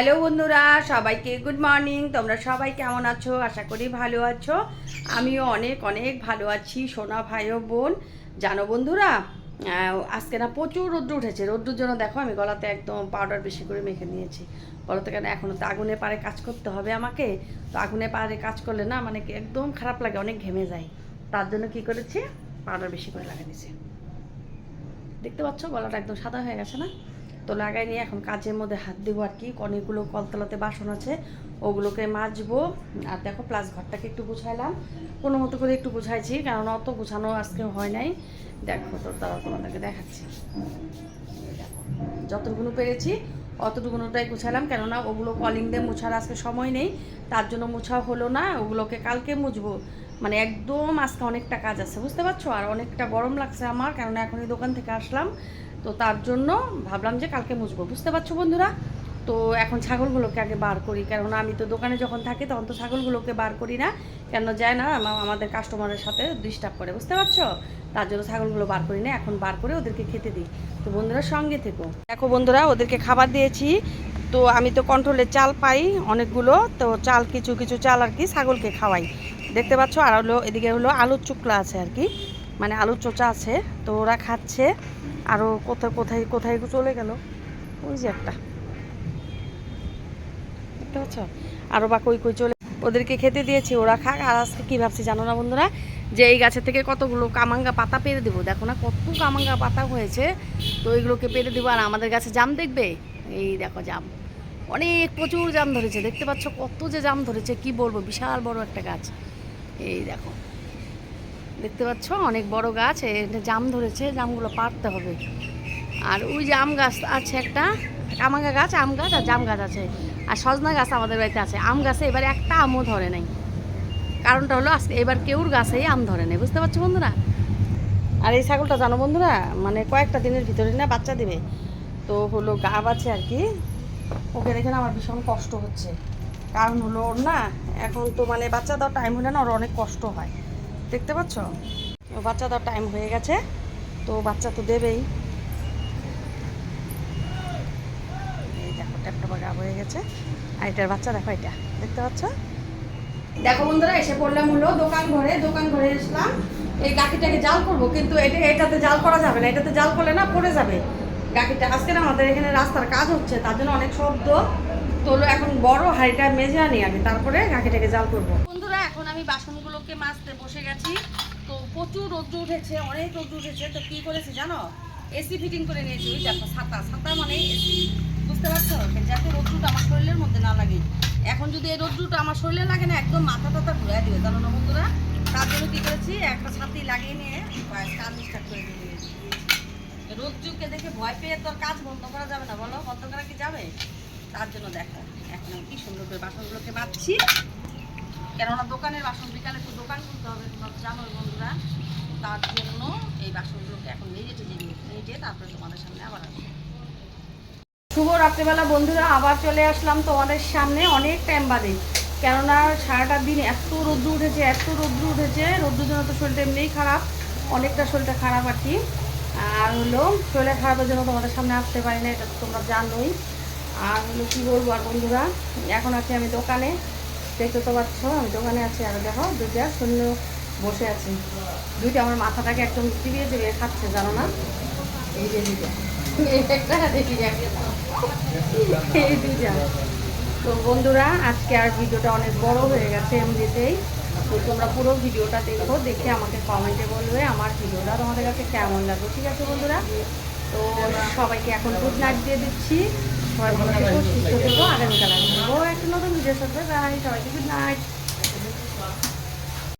Hello বন্ধুরা, সবাইকে good morning. তোমরা সবাই কেমন আছো? আশা করি ভালো আছো। আমিও অনেক অনেক ভালো আছি, সোনা ভাই ও বোন। জানো বন্ধুরা আজকে না প্রচুর রোদ্র উঠেছে। রোদ্রুর জন্য দেখো, আমি গলাতে একদম পাউডার বেশি করে মেখে নিয়েছি। বলো তো কেন এখনও তো আগুনে পারে কাজ করতে হবে আমাকে। তো আগুনে পারে কাজ করলে না মানে একদম খারাপ লাগে, অনেক ঘেমে যায়। তার জন্য কি করেছি পাউডার বেশি করে লাগিয়ে দিয়েছি। দেখতে পাচ্ছ, গলাটা একদম সাদা হয়ে গেছে না? তো লাগাই নিয়ে এখন কাজের মধ্যে হাত দেবো আর কি। অনেকগুলো কলতলাতে বাসন আছে, ওগুলোকে মাজবো। আর দেখো প্লাস ঘরটাকে একটু গুছাইলাম। কোনো মতো করে একটু গুছাইছি, কারণ অত গুছানো আজকে হয় নাই। দেখো তোর দ্বারা তোমাদেরকে দেখাচ্ছি। যতটুকুনো পেরেছি, অতটুকুনোটাই গুছালাম কেননা ওগুলো কলিং দিয়ে মুছার আজকে সময় নেই। তার জন্য মুছা হলো না, ওগুলোকে কালকে মুছবো। মানে একদম আজকে অনেকটা কাজ আছে, বুঝতে পারছ? আর অনেকটা গরম লাগছে আমার, কেননা এখন এই দোকান থেকে আসলাম। তো তার জন্য ভাবলাম যে কালকে মুছবো। বুঝতে পারছ বন্ধুরা? তো এখন ছাগলগুলোকে আগে বার করি, কেননা আমি তো দোকানে যখন থাকি তখন তো ছাগলগুলোকে বার করি না কেন যায় না আমাদের কাস্টমারের সাথে ডিস্টার্ব করে, বুঝতে পারছ? তার জন্য ছাগলগুলো বার করি না, এখন বার করে ওদেরকে খেতে দিই। তো বন্ধুরা, সঙ্গে থেকো। দেখো বন্ধুরা, ওদেরকে খাবার দিয়েছি। তো আমি তো কন্ট্রোলের চাল পাই অনেকগুলো, তো চাল কিছু কিছু চাল আর কি ছাগলকে খাওয়াই। দেখতে পাচ্ছ, আর হলো এদিকে হলো আলুর চুকলা আছে আর কি মানে আলুর চোচা আছে, তো ওরা খাচ্ছে। আরও কোথায় কোথায় কোথায় চলে গেল? ওই যে একটা। দেখতে আরও বা কই কই চলে ওদেরকে খেতে দিয়েছি, ওরা খাক। আর আজকে কী ভাবছি জানো না বন্ধুরা? যে এই গাছের থেকে কতগুলো কামাঙ্গা পাতা পেরে দেবো। দেখো না কত কামাঙ্গা পাতা হয়েছে। তো ওইগুলোকে পেরে দেবো। আর আমাদের গাছে জাম দেখবে? এই দেখো জাম। অনেক প্রচুর জাম ধরেছে। দেখতে পাচ্ছ কত যে জাম ধরেছে? কি বলব? বিশাল বড় একটা গাছ। এই দেখো। দেখতে পাচ্ছ? অনেক বড় গাছ এটা জাম ধরেছে, জামগুলো পারতে হবে। আর ওই যে আম গাছ আছে একটা কামাঙ্গা গাছ, আম গাছ আর জাম গাছ আছে। আর সজনা গাছ আমাদের বাড়িতে আছে। আম গাছে এবার একটা আমও ধরে নাই। কারণটা হলো আজকে এবার কেউর গাছেই আম ধরে নেই, বুঝতে পারছ বন্ধুরা? আর এই ছাগলটা জানো বন্ধুরা? মানে কয়েকটা দিনের ভিতরে না বাচ্চা দিবে। তো হলো গাব আছে আর কি। ওকে দেখে না আমার ভীষণ কষ্ট হচ্ছে। কারণ হলো ওর না, এখন তো মানে বাচ্চা দেওয়ার টাইম হলে না ওর অনেক কষ্ট হয়। দেখতে পাচ্ছ? বাচ্চা দেওয়ার টাইম হয়ে গেছে, তো বাচ্চা তো দেবেই। এই দেখো, ট্যাপটা গাব হয়ে গেছে। আর এটার বাচ্চা দেখো এটা, দেখতে পাচ্ছ? দেখো বন্ধুরা, এসে পড়লাম হলো দোকান ঘরে দোকান ঘরে এসলাম। এই গাখিটাকে জাল করব, কিন্তু এটা এটাতে জাল করা যাবে না, এটাতে জাল করলে না পড়ে যাবে। গাখিটা আজকে না আমাদের এখানে রাস্তার কাজ হচ্ছে, তার জন্য অনেক শব্দ। তো এখন বড় হাড়িটা মেজে আনি আগে, তারপরে গাখিটাকে জাল করব। এখন আমি বাসনগুলোকে মাজতে বসে গেছি। তো প্রচুর রোদ্র উঠেছে, অনেক রোদ্র উঠেছে। তো কি করেছি জানো? এসি ফিটিং করে নিয়েছি। ওই দেখো, ছাতা। ছাতা মানে এসি বুঝতে পারছ? যাতে রোদ্রুটা আমার শরীরের মধ্যে না লাগে। এখন যদি এই রোদ্রুটা আমার শরীরে লাগে না, একদম মাথা টাথা ঘুরে দিবে। জানো না বন্ধুরা? তার জন্য কী করেছি, একটা ছাতি লাগিয়ে নিয়ে ব্যাস কাজ স্টার্ট করে দিয়ে রোদ্রুকে দেখে ভয় পেয়ে তোর কাজ বন্ধ করা যাবে না, বলো? বন্ধ করা কি যাবে? তার জন্য দেখো, এখন আমি কি সুন্দর করে বাসনগুলোকে বাঁধছি কেননা দোকানের বাসন, বিকালে তো দোকান খুলতে হবে, তোমরা তো জানোই বন্ধুরা। তার জন্য এই বাসনগুলোকে এখন মেজে টেজে নিই মেজে তারপরে তোমাদের সামনে আবার আসব। শুভ রাত্রেবেলা বন্ধুরা, আবার চলে আসলাম তোমাদের সামনে অনেক টাইম বাদে। কেননা সারাটা দিন এত রোদ্দু উঠেছে, এত রোদ্দু উঠেছে রোদ্দুর জন্য তো শরীরটা এমনিই খারাপ, অনেকটা শরীরটা খারাপ আর কি। আর হলো, শরীরটা খারাপের জন্য তোমাদের সামনে আসতে পারি না, এটা তোমরা জানোই। আর হলো কী বলব আর বন্ধুরা, এখন আছি আমি দোকানে। দেখতে তো পাচ্ছ আমি দোকানে আছি, আর দেখো, দুইটা শূন্য বসে আছি। দুইটা আমার মাথাটাকে একদম চিবিয়ে চিবিয়ে খাচ্ছে, জানো না? এই যে দুইটা। দুইটা। তো বন্ধুরা, আজকে আর ভিডিওটা অনেক বড় হয়ে গেছে এমনিতেই। তো তোমরা পুরো ভিডিওটা দেখো, দেখে আমাকে কমেন্টে বলবে আমার ভিডিওটা তোমাদের কাছে কেমন লাগবে ঠিক আছে বন্ধুরা? তো সবাইকে এখন গুড নাইট দিয়ে দিচ্ছি। সবাই ভালো থেকো, সুস্থ থেকো, আগামীকাল আসব একটা নতুন ভিডিও সাথে। বাই সবাইকে গুড নাইট